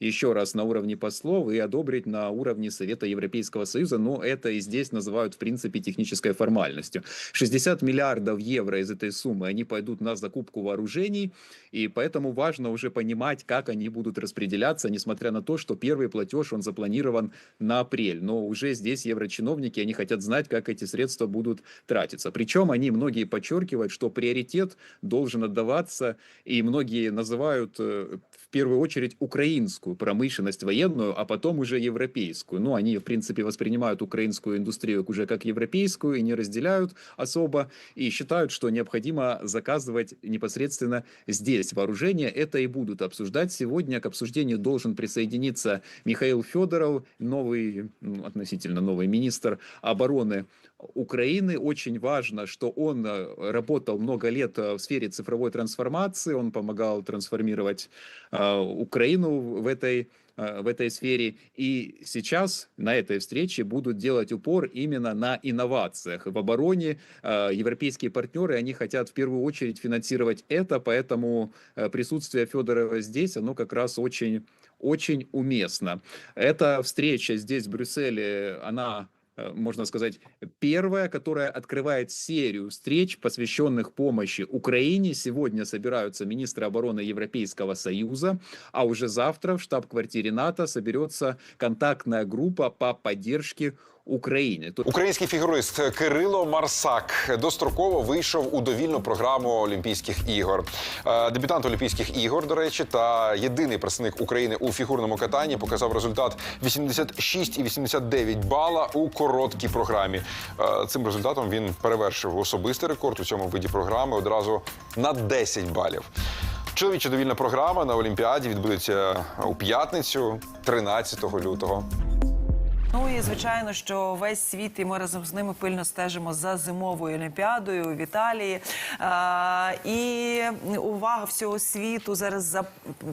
еще раз на уровне послов и одобрить на уровне Совета Европейского Союза, но это и здесь называют, в принципе, технической формальностью. 60 миллиардов евро из этой суммы, они пойдут на закупку вооружений, и поэтому важно уже понимать, как они будут распределяться, несмотря на то, что первый платеж, он запланирован на апрель. Но уже здесь еврочиновники, они хотят знать, как эти средства будут тратиться. Причем они, многие подчеркивают, что приоритет должен отдаваться, и многие называют э, в первую очередь украинскую промышленность военную, а потом уже европейскую. Ну, они, в принципе, воспринимают украинскую индустрию уже как европейскую и не разделяют особо, и считают, что необходимо заказывать непосредственно здесь вооружение. Это и будут обсуждать сегодня. К обсуждению должен присоединиться Михаил Федоров, новый, ну, относительно новый министр обороны Украины. Очень важно, что он э, работал много лет э, в сфере цифровой трансформации, он помогал трансформировать э, Украину в этой э, в этой сфере. И сейчас на этой встрече будут делать упор именно на инновациях. В обороне э, европейские партнеры, они хотят в первую очередь финансировать это, поэтому э, присутствие Федорова здесь, оно как раз очень, очень уместно. Эта встреча здесь, в Брюсселе, она э, можно сказать, первая, которая открывает серию встреч, посвященных помощи Украине. Сегодня собираются министры обороны Европейского Союза, а уже завтра в штаб-квартире НАТО соберется контактная группа по поддержке Украине. Тут Український фігурист Кирило Марсак достроково вийшов у довільну програму Олімпійських ігор. Е, Дебютант Олімпійських ігор, до речі, та єдиний представник України у фігурному катанні показав результат 86,89 бала у короткій програмі. Е, Цим результатом він перевершив особистий рекорд у цьому виді програми одразу на 10 балів. Чоловіча довільна програма на Олімпіаді відбудеться у п'ятницю, 13 лютого. Ну і звичайно, що весь світ, і ми разом з ними пильно стежимо за зимовою олімпіадою в Італії. А, і увага всього світу зараз за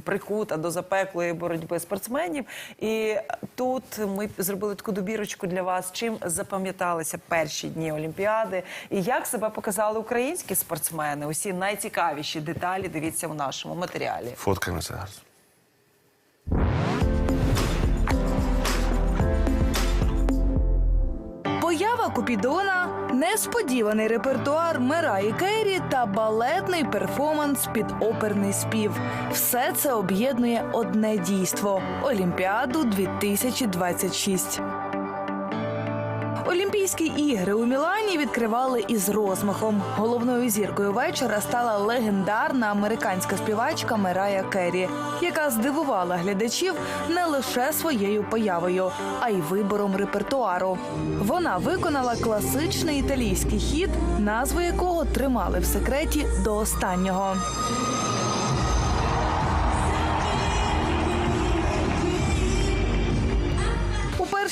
прикута до запеклої боротьби спортсменів. І тут ми зробили таку добірочку для вас, чим запам'яталися перші дні Олімпіади, і як себе показали українські спортсмени. Усі найцікавіші деталі дивіться в нашому матеріалі. Фоткаємося зараз. Поява Купідона, несподіваний репертуар Мераї Керрі та балетний перформанс під оперний спів. Все це об'єднує одне дійство Олімпіаду 2026. Олімпійські ігри у Мілані відкривали із розмахом. Головною зіркою вечора стала легендарна американська співачка Мерая Керрі, яка здивувала глядачів не лише своєю появою, а й вибором репертуару. Вона виконала класичний італійський хіт, назву якого тримали в секреті до останнього.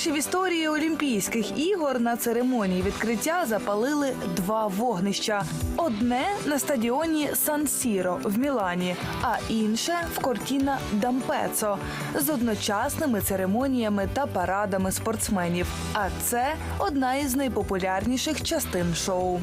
Уперше в історії Олімпійських ігор на церемонії відкриття запалили два вогнища: одне на стадіоні Сан Сіро в Мілані, а інше в Кортіна Дампецо з одночасними церемоніями та парадами спортсменів. А це одна із найпопулярніших частин шоу.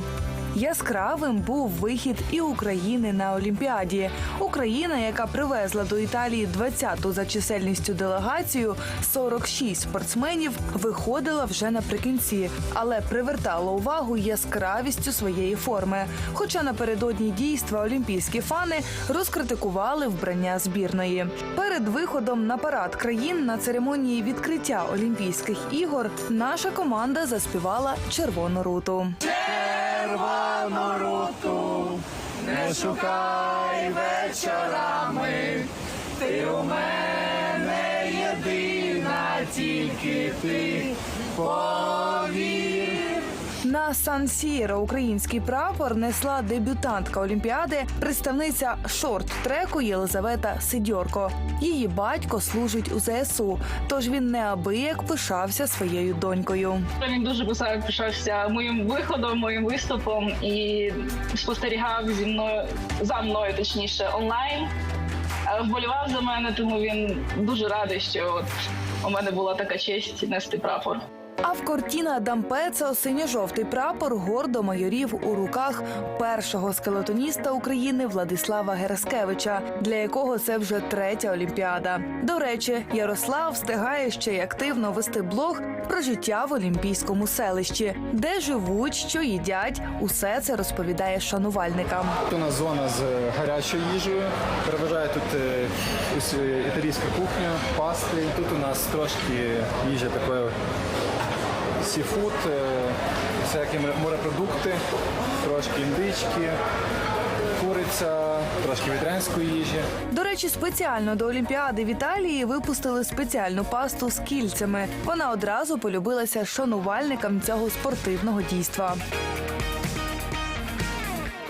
Яскравим був вихід і України на Олімпіаді. Україна, яка привезла до Італії 20-ту за чисельністю делегацію, 46 спортсменів, виходила вже наприкінці, але привертала увагу яскравістю своєї форми. Хоча напередодні дійства олімпійські фани розкритикували вбрання збірної. Перед виходом на парад країн на церемонії відкриття Олімпійських ігор наша команда заспівала червону руту. Червону руту, не шукай вечорами, ти у мене єдина, тільки ти повір. На Сан Сіро український прапор несла дебютантка Олімпіади, представниця шорт-треку Єлизавета Сидьорко. Її батько служить у ЗСУ, тож він неабияк пишався своєю донькою. Він дуже пишався моїм виходом, моїм виступом і спостерігав зі мною за мною, точніше, онлайн. Е, Вболівав за мене, тому він дуже радий, що от у мене була така честь нести прапор. А в Кортіна Дампецо синьо-жовтий прапор гордо майорів у руках першого скелетоніста України Владислава Гераскевича, для якого це вже третя олімпіада. До речі, Ярослав встигає ще й активно вести блог про життя в олімпійському селищі, де живуть, що їдять. Усе це розповідає шанувальникам. Тут у нас зона з гарячою їжею. Переважає тут е, е, італійська кухня, пасти. Тут у нас трошки їжа такої сіфуд, е, всякі морепродукти, трошки індички, куриця, трошки вітрянської їжі. До речі, спеціально до Олімпіади в Італії випустили спеціальну пасту з кільцями. Вона одразу полюбилася шанувальникам цього спортивного дійства.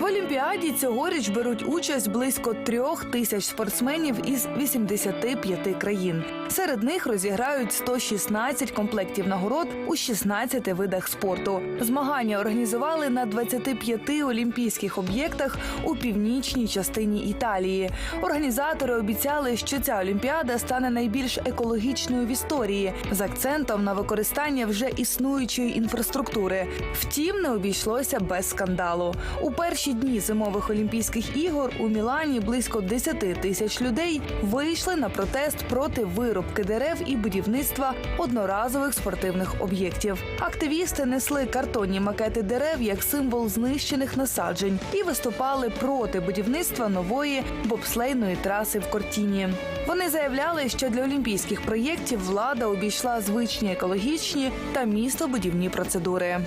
В Олімпіаді цьогоріч беруть участь близько трьох тисяч спортсменів із 85 країн. Серед них розіграють 116 комплектів нагород у 16 видах спорту. Змагання організували на 25 олімпійських об'єктах у північній частині Італії. Організатори обіцяли, що ця олімпіада стане найбільш екологічною в історії з акцентом на використання вже існуючої інфраструктури. Втім, не обійшлося без скандалу. У дні зимових Олімпійських ігор у Мілані близько 10 тисяч людей вийшли на протест проти вирубки дерев і будівництва одноразових спортивних об'єктів. Активісти несли картонні макети дерев як символ знищених насаджень і виступали проти будівництва нової бобслейної траси в Кортіні. Вони заявляли, що для олімпійських проєктів влада обійшла звичні екологічні та містобудівні процедури.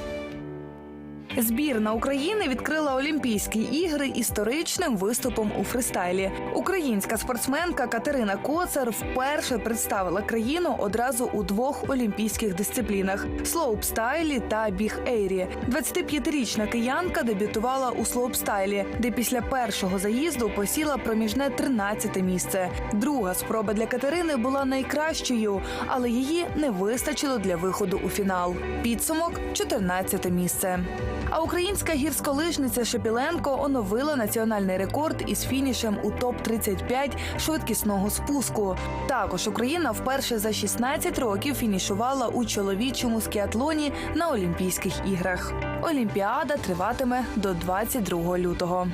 Збірна України відкрила Олімпійські ігри історичним виступом у фристайлі. Українська спортсменка Катерина Коцар вперше представила країну одразу у двох олімпійських дисциплінах слоупстайлі та біг-ейрі. 25-річна киянка дебютувала у слоупстайлі, де після першого заїзду посіла проміжне 13 місце. Друга спроба для Катерини була найкращою, але її не вистачило для виходу у фінал. Підсумок 14 місце. А українська гірськолижниця Шепіленко оновила національний рекорд із фінішем у топ 35 швидкісного спуску. Також Україна вперше за 16 років фінішувала у чоловічому скіатлоні на Олімпійських іграх. Олімпіада триватиме до 22 лютого.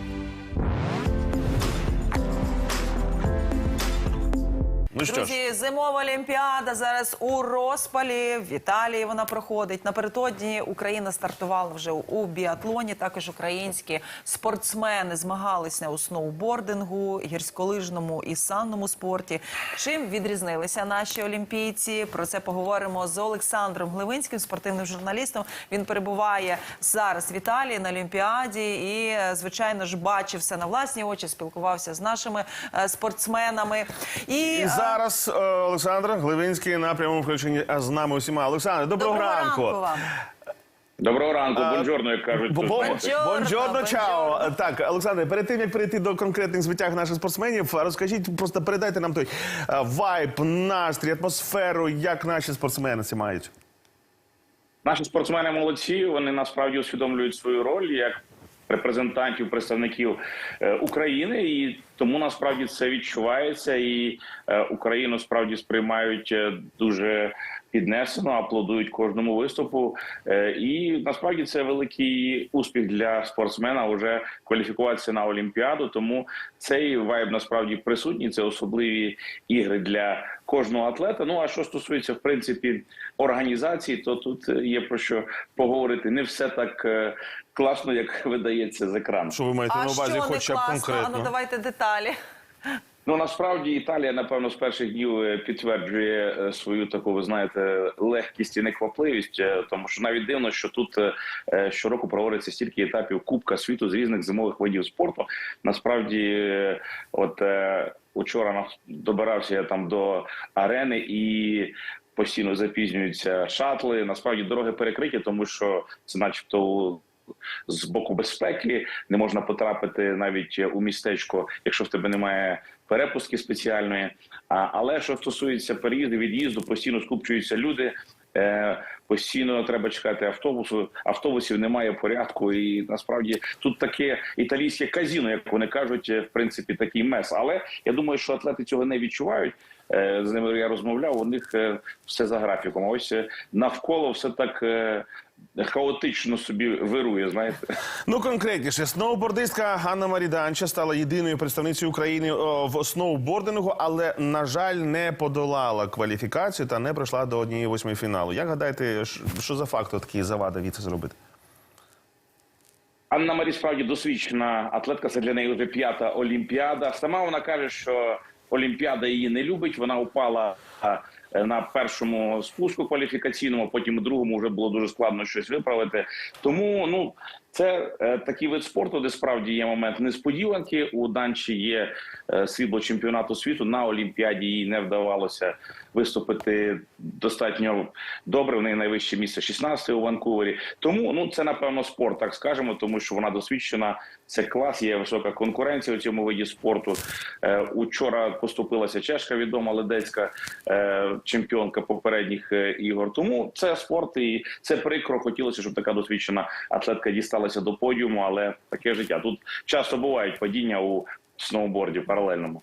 Ну що ж, Друзі, зимова олімпіада зараз у розпалі. В Італії вона проходить. Напередодні Україна стартувала вже у біатлоні. Також українські спортсмени змагалися у сноубордингу, гірськолижному і санному спорті. Чим відрізнилися наші олімпійці? Про це поговоримо з Олександром Гливинським, спортивним журналістом. Він перебуває зараз в Італії на Олімпіаді і, звичайно ж, бачив все на власні очі, спілкувався з нашими е, спортсменами. І, і зараз е, Олександр Гливинський на прямому включенні з нами усіма. Олександр, доброго, Доброго ранку. ранку вам. Доброго ранку, бонжорно, як кажуть. Бонджорно, Бонджорно, чао. Так, Олександр, перед тим як перейти до конкретних звитяг наших спортсменів, розкажіть, просто передайте нам той е, вайб, настрій, атмосферу, як наші спортсмени це мають. Наші спортсмени молодці. Вони насправді усвідомлюють свою роль як репрезентантів, представників е, України, і тому насправді це відчувається. І е, Україну справді сприймають е, дуже піднесено, аплодують кожному виступу. Е, І насправді це великий успіх для спортсмена вже кваліфікуватися на Олімпіаду. Тому цей вайб насправді присутній. Це особливі ігри для кожного атлета. Ну а що стосується в принципі організації, то тут є про що поговорити. Не все так класно, як видається з екрану. Що ви маєте А на увазі, хоча б конкретно? А ну давайте деталі. Ну насправді Італія, напевно, з перших днів е, підтверджує е, свою таку, ви знаєте, легкість і неквапливість, е, тому що навіть дивно, що тут щороку проводиться стільки етапів Кубка світу з різних зимових видів спорту. Насправді, от учора добирався я там до арени і. Постійно запізнюються шатли. Насправді дороги перекриті, тому що це, начебто, з боку безпеки не можна потрапити навіть у містечко, якщо в тебе немає перепустки спеціальної. А, але що стосується переїзду, від'їзду, постійно скупчуються люди. Е, постійно треба чекати автобусу. Автобусів немає порядку, і насправді тут таке італійське казіно, як вони кажуть, е, в принципі, такий мес. Але я думаю, що атлети цього не відчувають. е, з ними я розмовляв. У них е, все за графіком. Ось е, навколо все так е, хаотично собі вирує. Знаєте. Ну конкретніше, сноубордистка Ганна Маріданча стала єдиною представницею України в сноубордингу, але на жаль, не подолала кваліфікацію та не пройшла до однієї восьмої фіналу. Як гадаєте, що за фактор такий завада від це зробити? Анна Марі справді досвідчена атлетка. Це для неї вже п'ята олімпіада. Сама вона каже, що олімпіада її не любить. Вона упала е, на першому спуску кваліфікаційному, потім у другому вже було дуже складно щось виправити. Тому ну це е, такий вид спорту, де справді є момент несподіванки. У Данчі є е, срібло чемпіонату світу. На Олімпіаді їй не вдавалося виступити достатньо добре. В неї найвище місце 16 у Ванкувері. Тому ну це напевно спорт, так скажемо, тому що вона досвідчена. Це клас, є висока конкуренція у цьому виді спорту. Е, учора поступилася чешка відома ледецька е, чемпіонка попередніх е, ігор. Тому це спорт і це прикро. Хотілося, щоб така досвідчена атлетка дісталася до подіуму, але таке життя. Тут часто бувають падіння у сноуборді паралельному.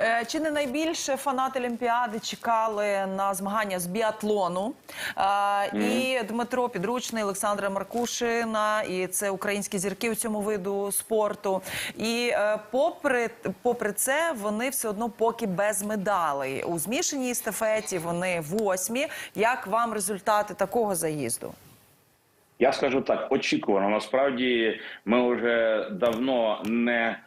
Е, Чи не найбільше фанати Олімпіади чекали на змагання з біатлону? Е, І Дмитро Підручний, Олександра Маркушина, і це українські зірки у цьому виду спорту. І е, попри, попри це, вони все одно поки без медалей. У змішаній естафеті вони восьмі. Як вам результати такого заїзду? Я скажу так, очікувано. Насправді ми вже давно не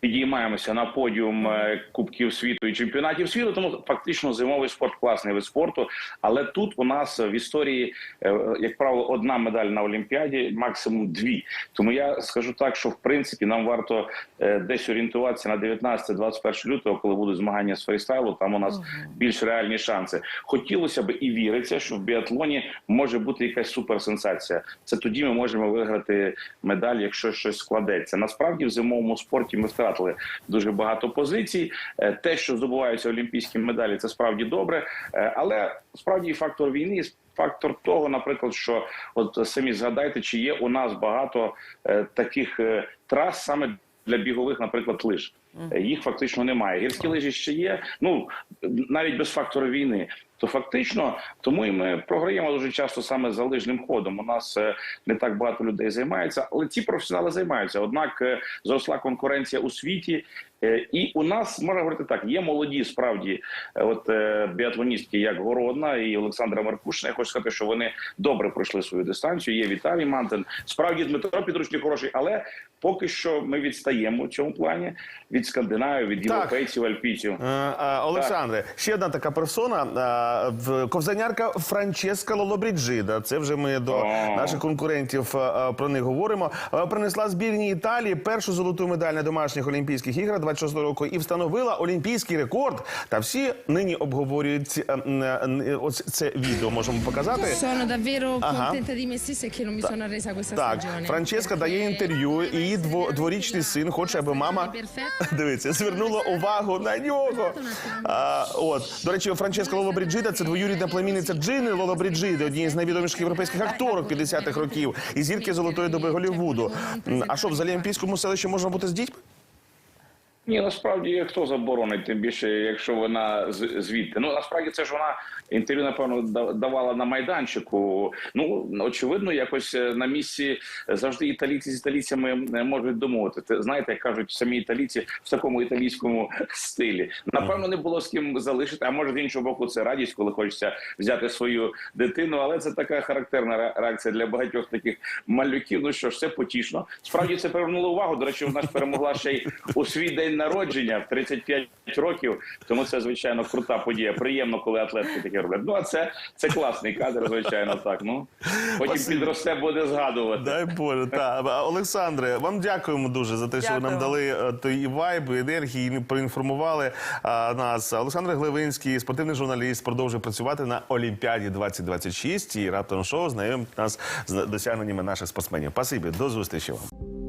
підіймаємося на подіум е, Кубків світу і чемпіонатів світу. Тому фактично зимовий спорт класний вид спорту. Але тут у нас в історії, е, як правило, одна медаль на Олімпіаді, максимум дві. Тому я скажу так, що в принципі нам варто е, десь орієнтуватися на 19-21 лютого, коли будуть змагання з фрістайлу. Там у нас більш реальні шанси. Хотілося б і віриться, що в біатлоні може бути якась суперсенсація. Це тоді ми можемо виграти медаль, якщо щось складеться. Насправді в зимовому спорті ми втратили дуже багато позицій. Е, Те, що здобуваються олімпійські медалі, це справді добре, Е, але справді і фактор війни. Фактор того, наприклад, що от самі згадайте, чи є у нас багато е, таких е, трас саме для бігових, наприклад, лиж. Їх фактично немає. Гірські лижі ще є. Ну навіть без фактору війни. То фактично, тому і ми програємо дуже часто саме за лижним ходом. У нас е, не так багато людей займається, але ці професіонали займаються. Однак е, зросла конкуренція у світі, е, і у нас можна говорити так: є молоді справді, от біатлоністки, як Городна і Олександра Маркушина. Я хочу сказати, що вони добре пройшли свою дистанцію. Є Віталій Мантин. Справді Дмитро Підручний хороший, але поки що ми відстаємо в цьому плані від Скандинавів, від європейців, альпійців. Олександре, ще одна така персона. В- Ковзанярка Франческа Лолобріджида. Це вже ми до наших конкурентів е, е, про них говоримо. Е, Принесла збірній Італії першу золоту медаль на домашніх Олімпійських іграх 26 року і встановила олімпійський рекорд. Та всі нині обговорюють ось це відео. Можемо показати. Sono davvero contenta di me stessa e che non mi sono arresa questa Так, stagione. Франческа дає інтерв'ю, і її дво, дворічний син хоче, аби мама дивиться, звернула увагу на нього. А, от до речі, Франческа Лолобріджида це двоюрідна племінниця Джини Лолобріджиди, однієї з найвідоміших європейських акторок 50-х років і зірки золотої доби Голлівуду. А що в Олімпійському селищі можна бути з дітьми? Ні, насправді хто заборонить, тим більше, якщо вона звідти. Ну насправді це ж вона інтерв'ю, напевно, да- давала на майданчику. Ну очевидно, якось е, на місці завжди італійці з італійцями е, можуть домовити. Те, Знаєте, як кажуть самі італійці в такому італійському стилі. Напевно, не було з ким залишити. А може з іншого боку, це радість, коли хочеться взяти свою дитину. Але це така характерна реакція для багатьох таких малюків. Ну що ж, це потішно. Справді це привернуло увагу. До речі, вона ж перемогла ще й у свій день народження в 35 років. Тому це звичайно крута подія. Приємно, коли атлетки таке роблять. Ну а це, це класний кадр, звичайно, так. Ну потім Спасибі. підросте, буде згадувати. Дай Боже, та Олександре, вам дякуємо дуже за те, що ви нам дали е, той вайб, енергії, і проінформували а, нас. Олександр Глевинський, спортивний журналіст, продовжує працювати на Олімпіаді 2026 і раптом шоу знайомить нас з досягненнями наших спортсменів. Спасибі, до зустрічі вам.